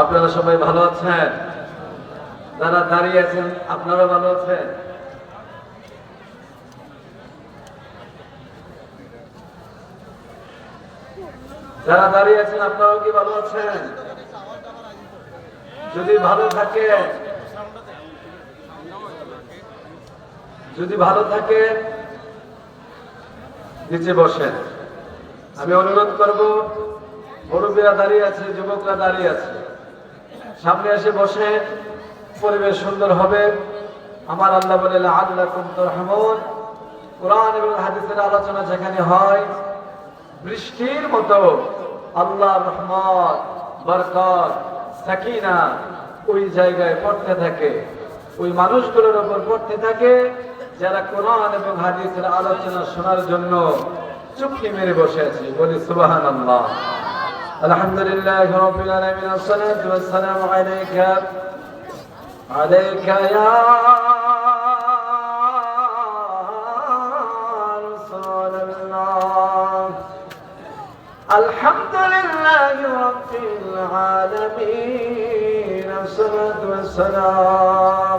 আপনারা সবাই ভালো আছেন? যারা দাঁড়িয়ে আছেন, আপনারা ভালো আছেন? যারা দাঁড়িয়ে আছেন, আপনারাও কি ভালো আছেন? যদি ভালো থাকে, যদি ভালো থাকে, নিচে বসেন। আমি অনুরোধ করব, মুরব্বীরা দাঁড়িয়ে আছে, যুবকরা দাঁড়িয়ে আছে। সামনে এসে বসে পরিবেশ সুন্দর হবে। আমার আল্লাহ বলে আল্লাহ রহমন কোরআন এবং হাদিসের আলোচনা যেখানে হয়, বৃষ্টির মতো আল্লাহ রহমত, বরকত, সাকিনা ওই জায়গায় পড়তে থাকে। ওই মানুষগুলোর উপর পড়তে থাকে যারা কোরআন এবং হাদিসের আলোচনা শোনার জন্য চুপটি মেরে বসে আছে। বলি সুবাহান আল্লাহ الحمد لله رب العالمين. والصلاة والسلام عليك. عليك يا رسول الله. الحمد لله رب العالمين. والصلاة والسلام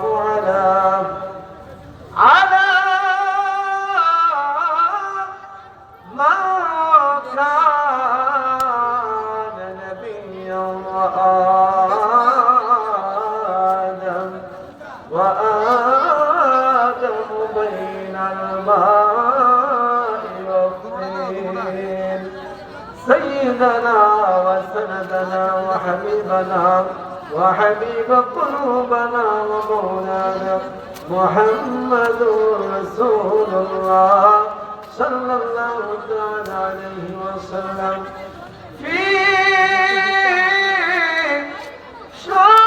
والطين سيدنا وسندنا وحبيبنا وحبيب قلوبنا ومولانا محمد رسول الله صلى الله تعالى عليه وسلم في شان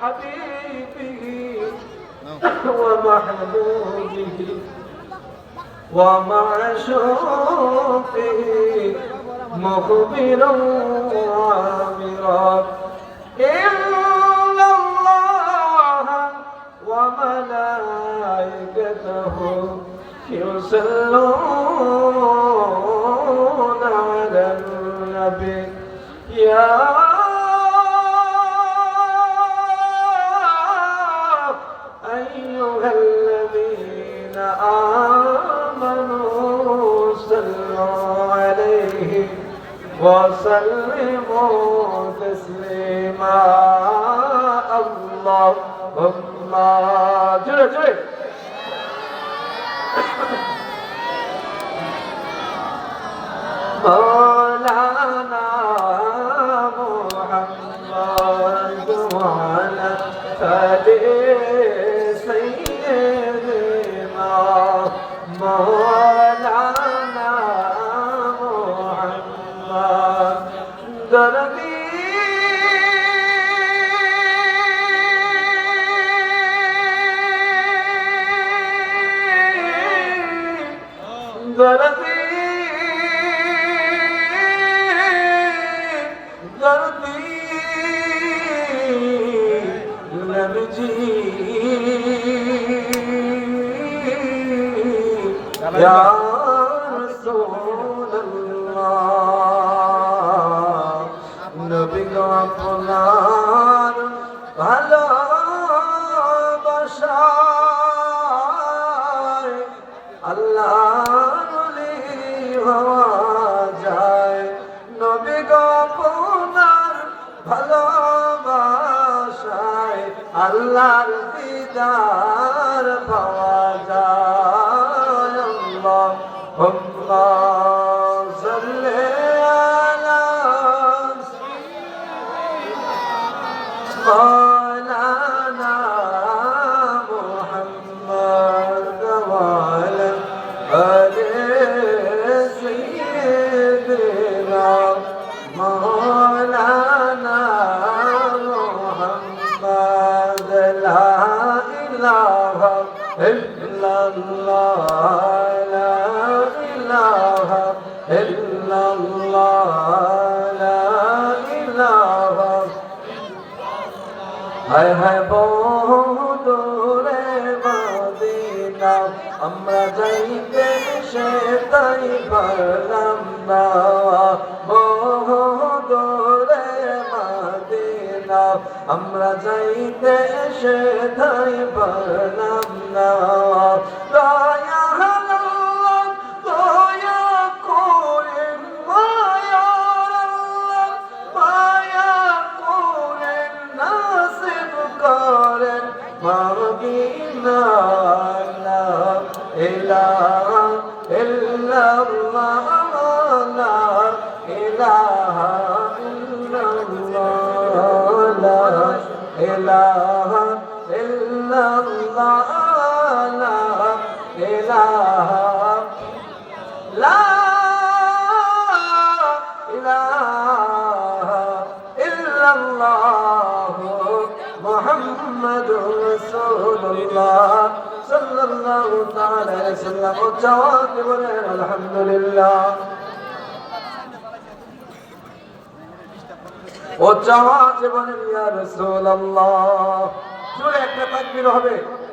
حبيبه ومحبوبه ومعشوقه مخبرا وعامرا إن الله وملائكته يصلون على النبي. يا وسلموا تسليما اللهم جل جل ধরতি ধরতি নবজি Yeah. পারলাম না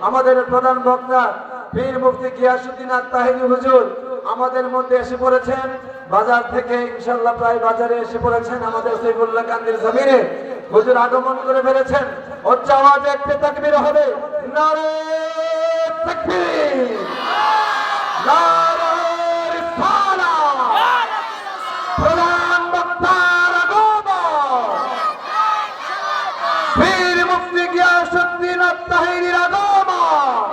আমাদের প্রধান বক্তা, পীর মুক্তি গিয়াসুদ্দিন আত-তাহিরি হুজুর, আমাদের মধ্যে এসে পড়েছেন। বাজার থেকে ইনশাল্লাহ প্রায় বাজারে এসে পড়েছেন আমাদের সৈফুল্লাহ কান্দির জমিনে। হুজুর আগমন করে ফেলেছেন। ওর আওয়াজ একটা তাকবির হবে। নারী তাকবীর নারে রিসালাত প্রধান বক্তার আগমন পীর মুফতি গিয়াসউদ্দিন আত-তাহিরির আগমন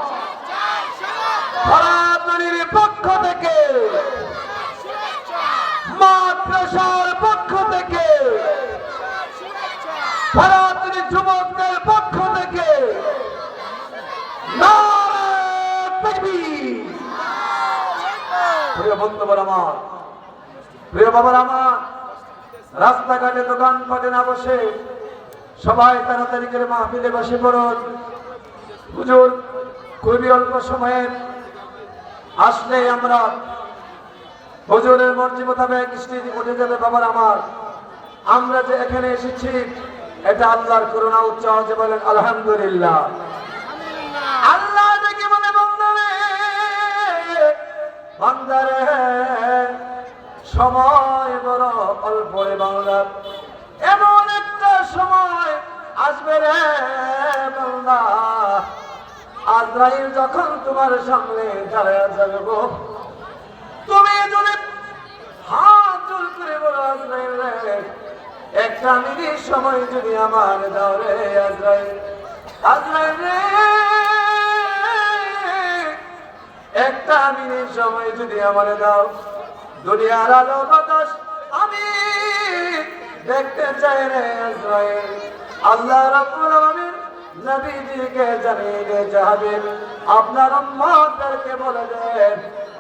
ফরাতুনির পক্ষ থেকে মাদ্রাসার পক্ষ থেকে ফরাতুনি যুবকদের পক্ষ থেকে নারে তাকবীর প্রিয় বন্ধুবর আমার। প্রিয় বাবার আমার রাস্তাঘাটে দোকান পাটে না বসে সবাই তাড়াতাড়ি করে মাহফিলে বসে পড়ুন। হুজুর খুবই অল্প সময়ে আসলে আমরা হুজুরের মর্জি মোতাবেক স্টেজে উঠে যাবে বাবার আমার আমরা যে এখানে এসেছি এটা আল্লাহর করুণা উচ্চ বলেন আলহামদুলিল্লাহ। আল্লাহ বান্দারে সময় বড় অল্প রে বাংলা এমন একটা সময় আসবে রে বাংলা। আজরাইল যখন তোমার সামনে দাঁড়ায় যাবে গো, তুমি যদি হাত জোর করে বলো, আজরাইল রে, একটা মিনিট সময় যদি আমার দাও রে আজরাইল। আজরাইল রে একটা মিনিট সময় যদি আমার দাও। দুনিয়ার আলো বাতাস আমি দেখতে চাই রে আজরাইল। আল্লাহ রাব্বুল আলামিন নবীজিকে জানিয়ে আপনার উম্মতদেরকে বলে দেন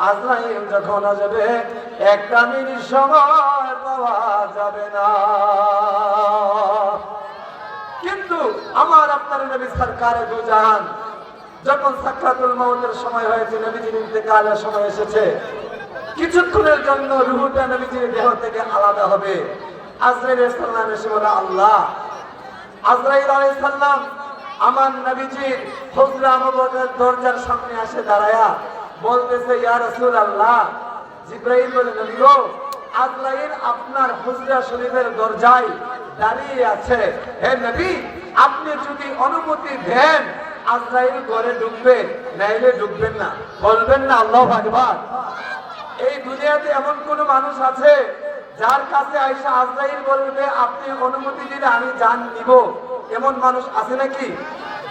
আজরাইল যখন আসবে, একটা মিনিট সময় পাওয়া যাবে না। কিন্তু আমার আপনার নবী সরকারে দুজাহান যখন সাক্ষাতুল মৌতের সময় হয়েছে, নবীজির ইন্তেকালের সময় এসেছে, কিছুক্ষণের জন্য রুহুটা নবীজির দেহ থেকে আলাদা হবে। আজরাইল সাল্লাম এসে বলে, আল্লাহ, আজরাইল আলাইহিস সালাম আমার নবীজির হুজরা মুবারকের দরজার সামনে আসে দাঁড়ায়া বলতেছে, ইয়া রাসূলুল্লাহ। জিব্রাইল বলে, নবী গো, আজরাইল আপনার হুজরা শরীফের দরজায় দাঁড়িয়ে আছে। হে নবী, আপনি যদি অনুমতি দেন আজরাইল ঘরে ঢুকবে নাইলে ঢুকবেন না। বলবেন না, আল্লাহু আকবার। এই দুনিয়াতে এমন কোন মানুষ আছে যার কাছে আইসা আজরাইল বলবে, আপনি অনুমতি দিলে আমি জান নিব। এমন মানুষ আছে নাকি?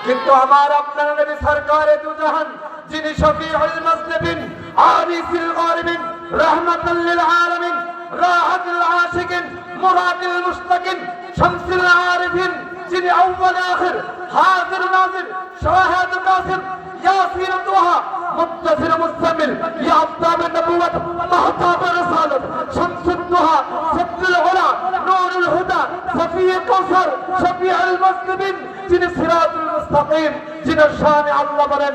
কিন্তু আমার আপনার নবী সরকারে দুজাহান, যিনি শফিউল মুসলিমিন আনিসুল গারিবিন রাহমাতাল লিল আলামিন, রাহাতুল আশিকিন, মুরাদুল মুস্তাকিন, শামসুল আরিফিন যিনি আউ্বাল আখির, হাজির নাজির, শাহাদ কাসিম, ইয়াসির দোহা মুত্তাসির মুস্তামিল ইয়া আফতাব নবুওয়াত, মাহতাব রিসালাত, শামসুদ দোহা সাদুল উলা, নূরুল হুদা সফি কৌসার শফিউল মুসলিমিন, যিনি সিরাতুল মুস্তাকিম, যিনি শানে আল্লাহ বলেন,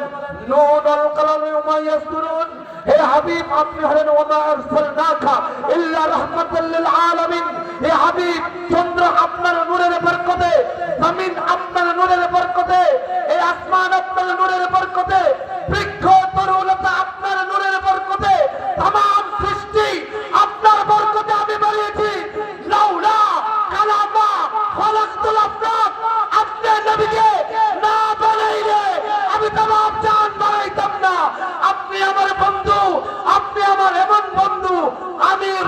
নূরুল কলমি উমাইয়াসুরুন হে হাবিব আপনি হলেন ওমা আরসালনাকা ইল্লা রাহমাতাল লিল আলামিন হে হাবিব চন্দ্র আপনার নূরের বরকতে জমিন আপনার নূরের বরকতে এই আসমান আপনার নূরের বরকতে বৃক্ষ তরুলতা আপনার নূরের বরকতে तमाम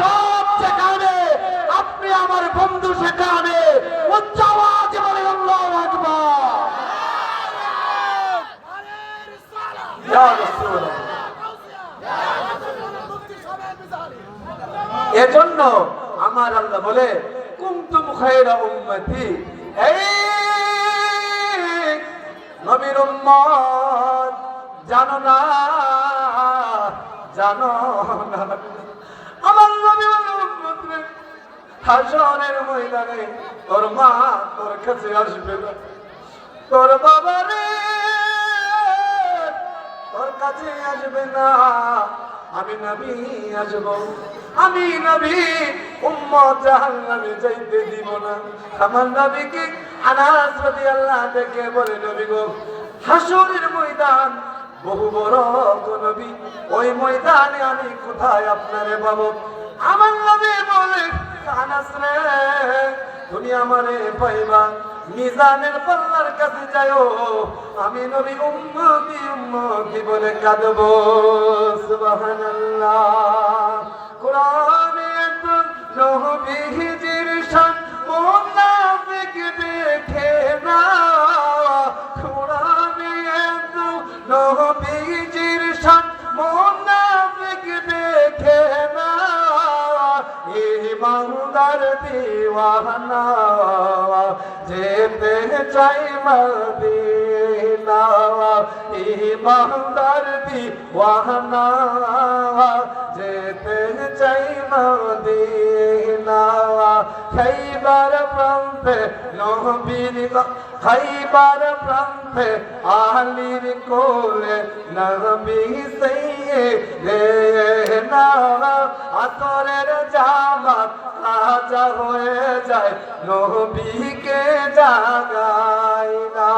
রব যেখানে, আপনি আমার বন্ধু সেখানে। উচ্চ আওয়াজে বলে আল্লাহু আকবার। এজন্য আমার আল্লাহ বলে কুমতুম খায়রা উম্মতি। এই নবীর উম্মত জানো না জানো না আমার নবী বলে উম্মত রে, হাসরের ময়দানে তোর মা তোর কাছে আসবে না। তোর বাবা রে, তোর কাছে আসবে না। আমি নবী আসব, আমি নবী উম্মত জাহান্নামে যাইতে দিব না। আমার নবীকে আনাস রাদিয়াল্লাহু থেকে বলে, নবী গো, হাসরের ময়দান বহু বড় নবী। ওই ময়দানে আমি কোথায় আপনারে পাবো? আমার নবী বলে আনাস রে তুমি আমারে পাইবা। মিজানের পাল্লার কাছে যাও আমি নবী উম্মতি উম্মতি বলে কাঁদব। সুবহানাল্লাহ। কোরআনে তো নবীজির শান, মুনাফিক দেখে না। দিওয়ানা যেতে চাই মদিনা ইমানদার দিওয়ানা যেতে চাই মদিনা খাইবার প্রান্তে নবীর খাইবার প্রান্তে আলির কোলে নবী সইয়ে রে না আসরের জামাত রাজা হয়ে যায়। নবীকে জাগাই না।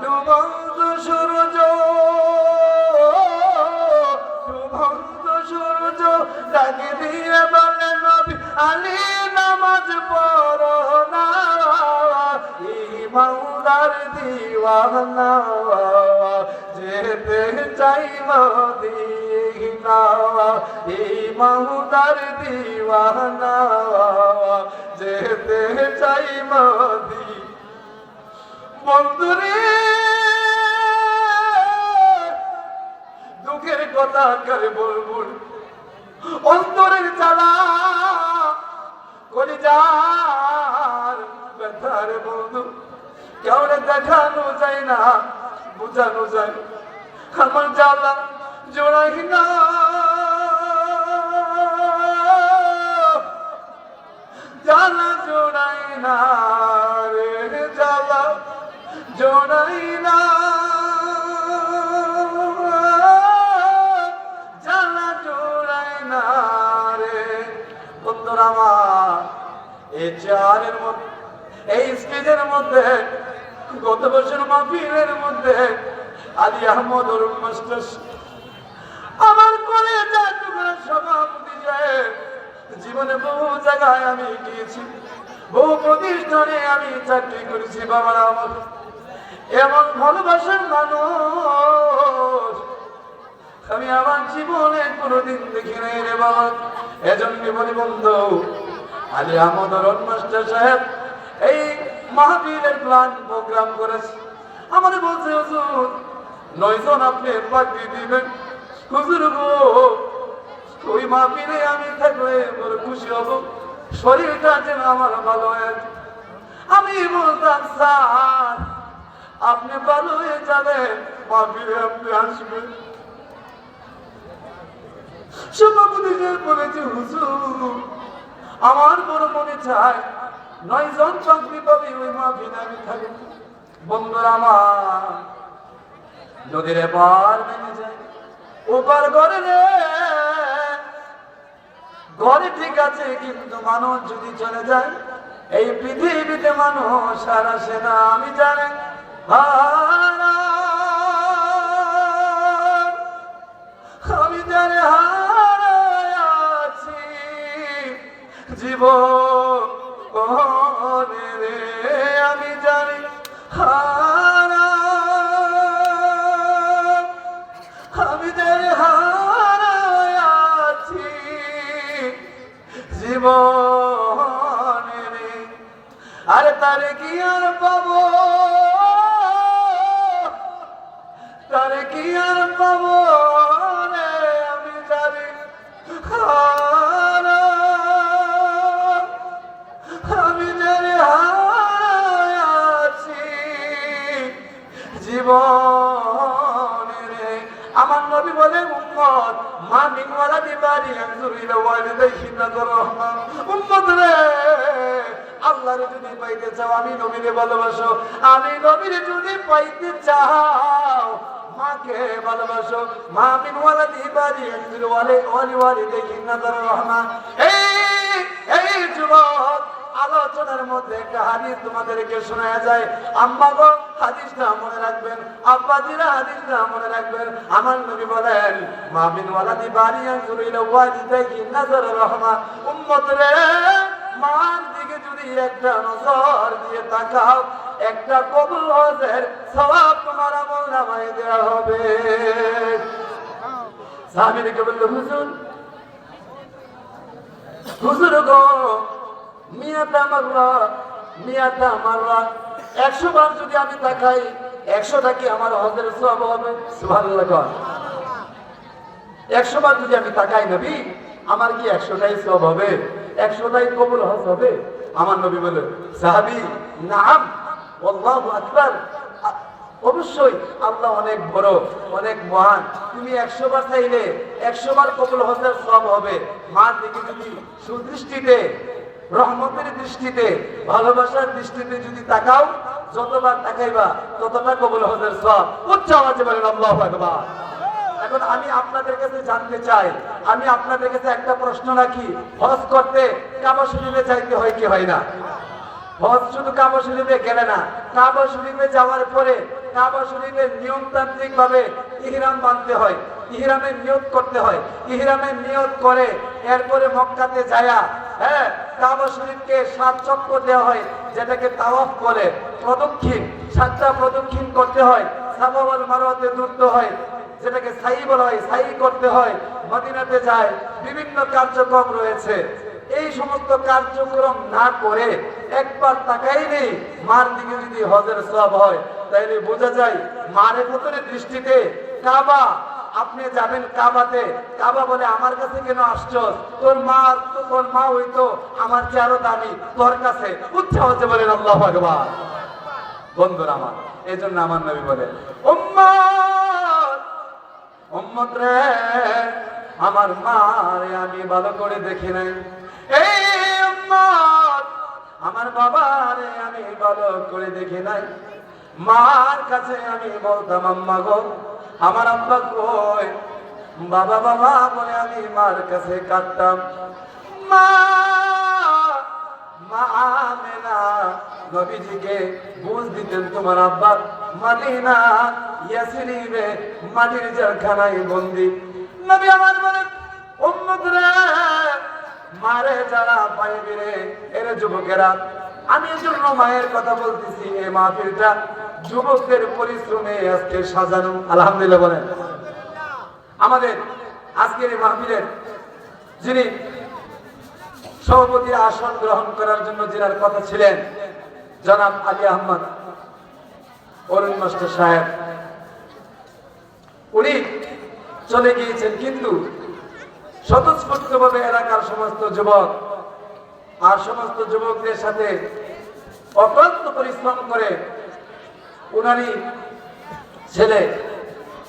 ডুবন্ত সূর্য ডুবন্ত সূর্য ডাকে দিয়ে আলী নামাজ পড়ো না ইমানদার দিওয়ানা। যেতে চাই মদিনা ইমানদার দিওয়ানা। যেতে চাই মদি বন্ধুরে, দুঃখের কথা করে বলব অন্তরের জ্বালা করে যার ব্যথার বন্ধু কেউরে দেখানো যায় না, বোঝানো যায়। আমার জ্বালা জোড়াই না জ্বালা জোড়াই না রে, জ্বালা জোড়াই না এই চেয়ারের মধ্যে, এই স্টেজের মধ্যে, গত বছর মাহফিলের মধ্যে আদি আহমদ অরুণ মাস্টার আমার কলেজা টুকরা সভাপতি যায় জীবনে বহু জায়গায় আমি গিয়েছি, বহু প্রতিষ্ঠানে আমি চাকরি করেছি, বাবারা আমার এমন ভালোবাসার মানুষ আমি আমার জীবনে কোনোদিন দেখি নাই রে বাবা। এজন্য বলি বন্ধু আলী আহমদ অরণ মাস্টার সাহেব এই মাহফিলের প্ল্যান প্রোগ্রাম করেছে। আমাদের বলছে, হুজুর, নয়জন আপনি পাকড়ি দিবেন। হুজুর গো, ওই মাহফিলে আমি থাকলে বড় খুশি হব। শরীরটা যেন আমার ভালো হয়ে আমি বলতাম, স্যার, আপনি ভালো হয়ে যাবেন মাহফিলে আপনি আসবেন। সভাপতি বলেছে, হুজুর আমার বড় মনে চায় নয় জন চাকরি পাবে ওই মাহফিলে আমি থাকব বন্ধুরা আমার, যদি রে বার মেনে যায় ওপার ঘরে রে। ঘরে ঠিক আছে, কিন্তু মানুষ যদি চলে যায়, এই পৃথিবীতে মানুষ আর আসে না, আমি জানি। হারা জীবন রে, আমি জানি হারা। আমি জানি হারায় আছি। জীবনে রে, আরে তারে কি আর পাবো? তারে কি আর পাবো? চাও। মাকে ভালোবাসো। মা মিন ওয়ালাদি বাড়ি আনজুর ওয়ালে ওয়ালি ওয়ালি দেখি নাজার রহমান। এই এই যুবক, আলোচনার মধ্যে একটা হাদিস তোমাদেরকে শোনা যায়। আম্মা গো, হাদিসটা মনে রাখবেন। আব্বাজিরা হাদিসটা মনে রাখবেন। আমার নবী বলেন, মা মিন ওয়ালাদি বাড়ি আনজুর ইলা ওয়ালি দেখি নাজার রহমান। উম্মত রে মার দিকে যদি একটা নজর দিয়ে তাকাও একটা কবুল হজের সবাব তোমার আমল নামায় দেওয়া হবে। সাহাবিদিকে বলল, হুজুর হুজুর গো মিয়াটা মারলা মিয়াটা মারলা একশো বার যদি আমি তাকাই একশোটা কি আমার হজের সব হবে। কর। একশো বার যদি আমি তাকাই নবী, আমার কি একশোটাই সব হবে? একশোটাই কবুল হজ হবে? আমার নবী বলে সাহাবি, নাম আল্লাহু আকবার। অবশ্যই আল্লাহ অনেক বড়, অনেক মহান। তুমি একশো বার চাইলে, একশো বার কবুল হজের সব হবে। মার দিকে যদি সুদৃষ্টিতে, রহমতের দৃষ্টিতে, ভালোবাসার দৃষ্টিতে যদি তাকাও, যতবার তাকাইবা ততবার কবুল হজের সব। উচ্চ আওয়াজে বলেন, আল্লাহু আকবার। এখন আমি আপনাদের কাছে জানতে চাই, আমি আপনাদের কাছে একটা প্রশ্ন রাখি, হজ করতে কাবা শরীফে যাইতে হয় কি হয় না? হজ শুধু কাবা শরীফে গেলে না, কাবা শরীফে যাওয়ার পরে কাবা শরীফে নিয়মতান্ত্রিক ভাবে ইহরাম বাঁধতে হয় ইহরামের নিয়ত করতে হয় ইহরামের নিয়ত করে এরপরে মক্কাতে যায়া হ্যাঁ কাবা শরীফকে সাত চক্র দেওয়া হয়, যেটাকে তাওয়াফ বলে। প্রদক্ষিণ, সাতটা প্রদক্ষিণ করতে হয়, সাবাওয়াল মারোয়াতে দূরতে হয়, যেটাকে সাই বলা হয়, সাই করতে হয়, মদিনাতে যায়, বিভিন্ন কার্যক্রম রয়েছে। এই সমস্ত কার্যক্রম না করে একবার তাকাই নেই মার দিকে যদি হজের সব হয়, তাইলে বোঝা যায় মারের ভেতরে দৃষ্টিতে কাবা। আপনি যাবেন কাবাতে। কাবা বলে, আমার কাছে কেন আসছো তোর মা তো তোর মা হইতো, আমার চেয়ে আরও দামি, তোর কাছে। উৎসাহ হচ্ছে বলেন, আল্লাহ ভগবান বন্ধুরা আমার এই জন্য আমার নবী বলে আমার মারে আমি ভালো করে দেখি নাই। আমার বাবারে আমি ভালো করে দেখি নাই। মার কাছে আমি বলতাম, আম্মা গো, আমার আব্বা কই? বাবা বাবা বলে আমি মার কাছে কাঁদতাম। মা মা বুঝ দিতেন তোমার আব্বা। মাদিনা ইয়াসরিবে মাদির জেলখানায় বন্দি। নবী আমার বলেন মারে যারা পাইবি রে এরে যুবকেরা, আমি জন্য মায়ের কথা বলতেছি এই মাহফিলটা যুবকদের পরিশ্রমে আজকে সাজানো। আলহামদুলিল্লাহ বলেন। আমাদের আজকের এই মাহফিলের যিনি সভাপতির আসন গ্রহণ করার জন্য জেনার কথা ছিলেন, জনাব আলী আহমদ অরুণ মাস্টার সাহেব, উনি চলে গিয়েছেন কিন্তু স্বতঃস্ফূর্তভাবে এলাকার সমস্ত যুবক আর সমস্ত যুবকদের সাথে অক্লান্ত পরিশ্রম করে উনারই ছেলে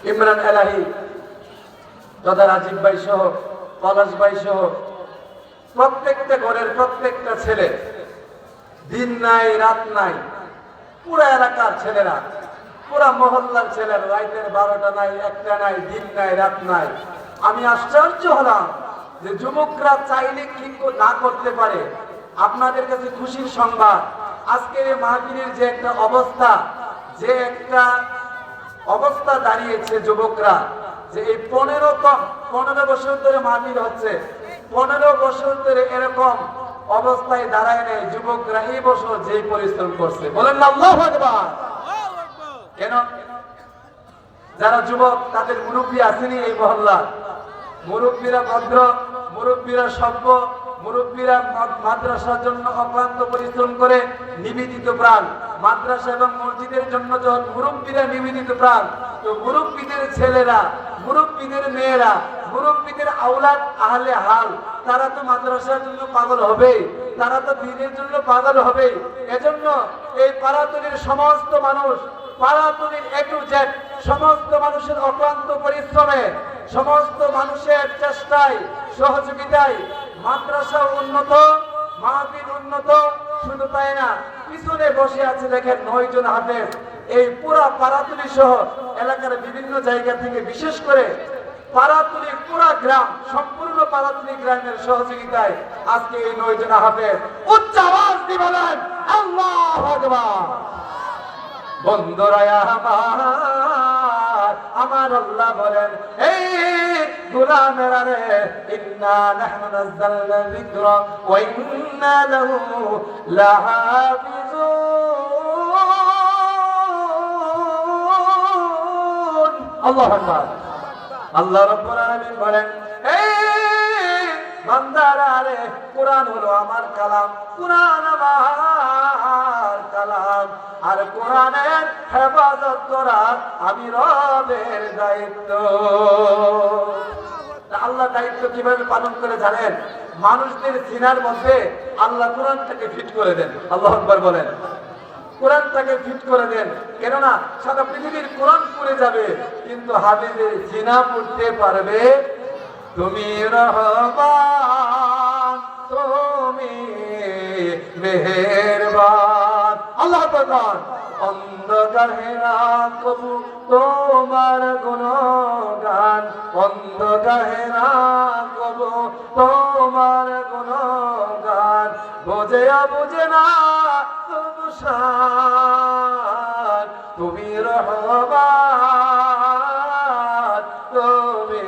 ইমরান এলাহি তথা রাজীব ভাই সহ, পলাশ ভাই সহ, প্রত্যেকটা ঘরের প্রত্যেকটা ছেলে, দিন নাই, রাত নাই, পুরো এলাকার ছেলেরা, পুরা মহল্লার ছেলেরা, রাইতের বারোটা নাই, একটা নাই, দিন নাই, রাত নাই। আমি আশ্চর্য হলাম যে যুবকরা চাইলে কি না করতে পারে। আপনাদের কাছে খুশির সংবাদ আজকের মাহফিলের যে একটা অবস্থা, যে একটা অবস্থা দাঁড়িয়েছে যুবকরা, যে এই পনেরো কম, পনেরো বছর ধরে মাহফিল হচ্ছে, পনেরো বছর ধরে এরকম অবস্থায় দাঁড়ায় নেই যুবকরা এই বছর যে পরিশ্রম করছে। বলেন না কেন? যারা যুবক, তাদের মুরব্বী আসেনি এই মহল্লা মুরব্বীরা ভদ্র, মুরব্বীরা সভ্য, মুরব্বীরা মাদ্রাসার জন্য অক্লান্ত পরিশ্রম করে নিবেদিত প্রাণ। মাদ্রাসা এবং মসজিদের জন্য যখন মুরব্বীরা নিবেদিত প্রাণ, তো মুরব্বীদের ছেলেরা, মুরব্বীদের মেয়েরা, মুরব্বীদের আওলাদ আহলে হাল, তারা তো মাদ্রাসার জন্য পাগল হবে, তারা তো দিনের জন্য পাগল হবে। এজন্য এই পাড়াতলির সমস্ত মানুষ পাড়াতলির এ টু জেড সমস্ত মানুষের অক্লান্ত পরিশ্রমে সমস্ত মানুষের চেষ্টায়, সহযোগিতায় মাদ্রাসা উন্নত, মাহফিল উন্নত, শুধু তাই না, পিছনে বসে আছে দেখেন নয় জন হাফেজ। এই পুরা পাড়াতুলি সহ এলাকার বিভিন্ন জায়গা থেকে বিশেষ করে পাড়াতুলি পুরা গ্রাম, সম্পূর্ণ পাড়াতুলি গ্রামের সহযোগিতায় আজকে এই নয় জন হাফেজ। উচ্চ আওয়াজ দিয়ে বলেন, আল্লাহ আকবার। বন্ধুরা আমার আমার আল্লাহ বলেন, এই গুলামের রে ইন্না নাহনু নাযালনা যিকরা ওয়া ইন্না লাহু লাহাফিজুন। আল্লাহু আকবার। আল্লাহ রাব্বুল আলামিন বলেন, এই বান্দারা রে, কোরআন হলো আমার কালাম, কোরআন আমার কালাম। আর কোরআনের হেফাজত করা আমি রবের দায়িত্ব। আল্লাহ দায়িত্ব কীভাবে পালন করে জানেন? মানুষদের সিনার মধ্যে আল্লাহ কোরআনটাকে ফিট করে দেন। আল্লাহ আকবার বলেন। কোরআনটাকে ফিট করে দেন। কেননা সারা পৃথিবীর কোরআন পড়ে যাবে, কিন্তু হাবিবের জিনা পড়তে পারবে। তুমি রহমান, তুমি মেহেরবান। আল্লাহ প্রধান। অন্ধকারে না কবু তোমার গুণগান। অন্ধকারে না কবু তোমার গুণগান। বোঝে বুঝে না তবু তুমি রহমান, তুমি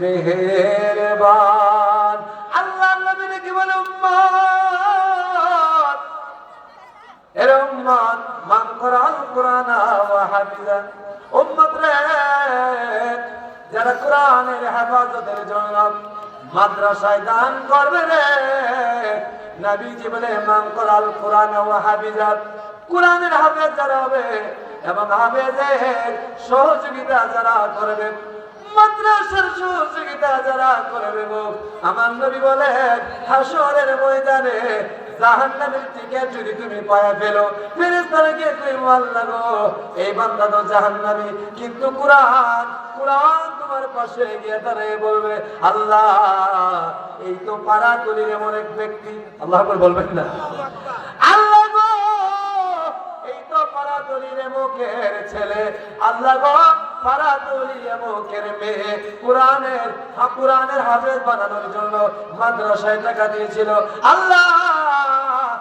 মেহেরবান কোরআন যারা কোরআনের হেফাজতের জন্য মাদ্রাসায় দান করবে রে, নবীজি বলে মান কোরআন কোরআন ওয়া হাফিজা কোরআনের হাফেজ যারা হবে এবং হাফেজের সহযোগিতা যারা করবে, মাদ্রাসার সহযোগিতা যারা করবে আমার নবী বলেন হাসরের ময়দানে জাহান্নামের যদি তুমি পায়া ফেলো এই বান্দা তো জাহান্নামী। কিন্তু কুরআন কুরআন তোমার পাশে গিয়ে দাঁড়িয়ে বলবে, আল্লাহ, এই তো পাড়া তলির এমন এক ব্যক্তি। আল্লাহ বলবেন না। আল্লাহ গো, এই তো মুখের ছেলে। আল্লাহ গো কোরআনের কোরআনের হাফেজ বানানোর জন্য মাদ্রাসায় টাকা দিয়েছিল। আল্লাহ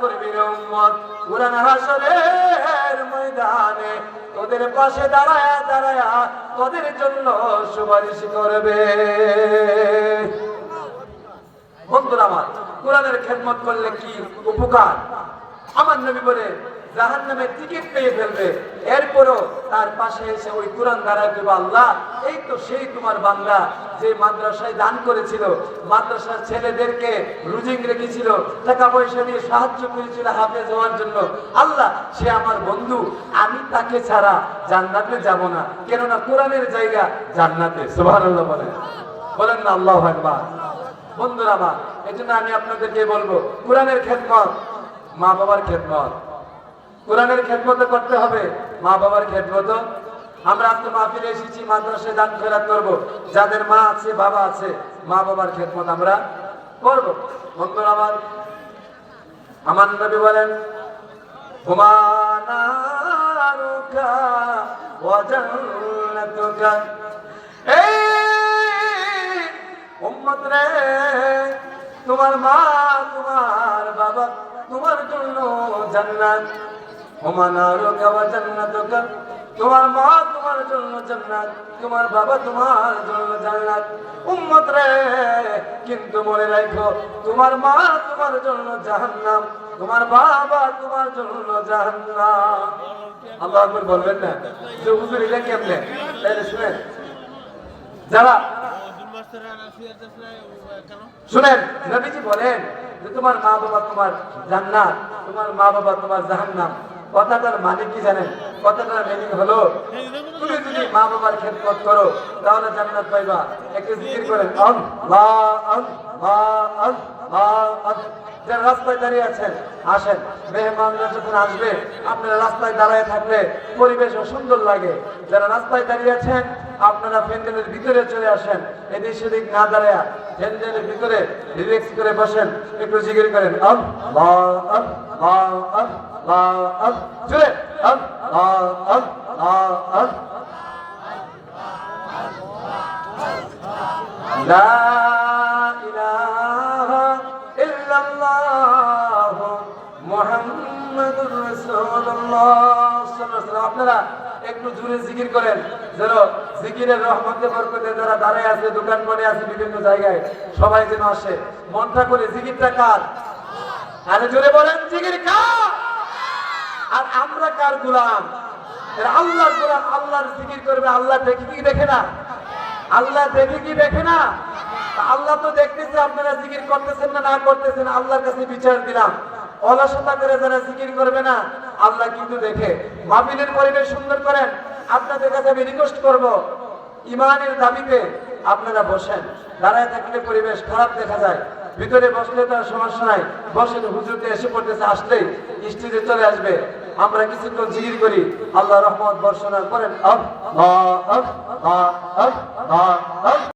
করবি হাসরের ময়দানে তোদের পাশে দাঁড়ায় দাঁড়ায় তোদের জন্য সুপারিশ করবে। বন্ধুরা আমার, কোরআনের খেদমত করলে কি উপকার? আমার নবী বলে জাহান নামে টিকিট পেয়ে ফেলবে। এরপরও তার পাশে এসে ওই কোরআন দাঁড়ায় দেবো আল্লাহ, এই তো সেই তোমার বাংলা যে মাদ্রাসায় দান করেছিল। মাদ্রাসার ছেলেদেরকে রুজিং রেখেছিল, টাকা পয়সা দিয়ে সাহায্য করেছিল হাফেজ হওয়ার জন্য। আল্লাহ, সে আমার বন্ধু। আমি তাকে ছাড়া জান্নাতে যাব না। কেননা কোরআনের জায়গা জান্নাতে। সুবহানাল্লাহ বলেন। বলেন না, আল্লাহ একবার বন্ধুরা আমার এই জন্য আমি আপনাদেরকে বলব, কোরআনের খেদমত মা বাবার খেদমত। কোরআনের খেদমত করতে হবে। মা বাবার খেদমত। আমরা আজকে মাহফিলে এসেছি, মাদ্রাসায় দান ফেরাত করব। যাদের মা আছে, বাবা আছে, মা বাবার খেদমত আমরা করব। বন্ধুরা আমার আমার নবী বলেন তোমার মা, তোমার বাবা, তোমার জন্য জান্নাত। তোমার মা তোমার জন্য জান্নাত, তোমার বাবা তোমার জন্য জান্নাত। উম্মত রে, কিন্তু মনে রাখো, তোমার মা তোমার জন্য জাহান্নাম, তোমার বাবা তোমার জন্য জাহান্নাম। আল্লাহ বলবেন না? যে হুজুর, এটা কেমনে? তাহলে শুনেন। যারা শুনেন, নবীজি বলেন যে তোমার মা বাবা তোমার জান্নাত, তোমার মা বাবা তোমার জাহান্নাম। কথাটার মানে কি জানেন? কথাটার মিনিং হলো, তুমি যদি মা বাবার খেদমত করো, তাহলে জান্নাত পাইবা। একটু জিকির করেন, আল্লাহ আল্লাহ যারা রাস্তায় দাঁড়িয়ে আছেন, আসেন। মেহমানরা যখন আসবে, আপনারা রাস্তায় দাঁড়ায় থাকলে পরিবেশ সুন্দর লাগে। যারা রাস্তায় দাঁড়িয়ে আছেন, আপনারা প্যান্ডেলের ভিতরে চলে আসেন। এদিক সেদিক না দাঁড়ায় প্যান্ডেলের ভিতরে রিল্যাক্স করে বসেন। একটু জিকির করেন, আল্লাহ আল্লাহ আল্লাহ। আপনারা একটু জুড়ে জিকির করেন। যেন জিকিরের রহমতে বরকতে যারা দাঁড়ায় আছে, দোকান পড়ে আছে, বিভিন্ন জায়গায় সবাই যেন আসে। মনটা করে জিকিরটা কার? আরে জোরে বলেন, জিকির কার? আর আমরা কার গোলাম? এরা আল্লাহর গোলাম, আল্লাহর জিকির করবে, আল্লাহ দেখে কি দেখে না? আল্লাহ দেখে কি দেখে না? আল্লাহ তো দেখতেছে, আপনারা জিকির করতেছেন না না করতেছেন, আল্লাহর কাছে বিচার দিলাম। অলসতা করে যারা জিকির করবে না, আল্লাহ কিন্তু দেখে। মাহফিলের পরিবেশ সুন্দর করেন, আপনাদের কাছে আমি রিকোয়েস্ট করব, ইমানের দাবিতে আপনারা বসেন। দাঁড়ায় থাকলে পরিবেশ খারাপ দেখা যায়। ভিতরে বসলে তো সমস্যা নাই। বসেন হুজুরতে এসে পড়তেছে, আসলেই স্টেজে চলে আসবে। আমরা কিছুক্ষণ জিকির করি। আল্লাহ রহমত বর্ষনা করেন। আহ আহ আহ আহ আল্লাহ